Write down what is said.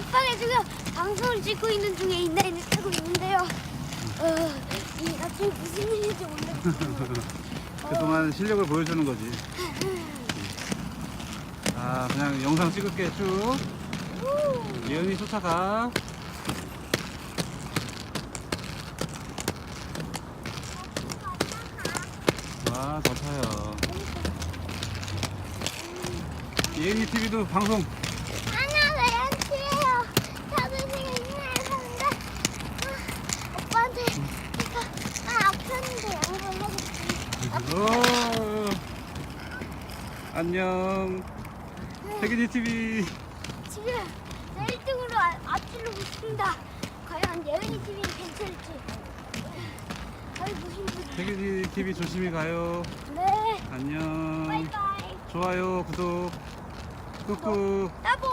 옆방에 지금 방송을 찍고 있는 중에 인라인을 타고 있는데요. 어, 이 갑자기 무슨 일인지 모르겠어요. 그동안 실력을 보여주는 거지. 아, 그냥 영상 찍을게 쭉. 예은이 쫓아가. 와, 더 타요. 예은이 TV도 방송. 아니야, 왜 양치해요? 저도 지금 인라인 타는데 아, 오빠한테 이거 아, 아팠는데 양보해줬지. 오, 안녕. 태균이 TV. 지금 내 1등으로 아, 앞지르고 있습니다. 과연 예은이 TV는 괜찮을지. 아이고 힘들어. 태균이 TV 조심히 가요. 네, 안녕. 바이바이. 좋아요, 구독. 꾹꾹. 따봉.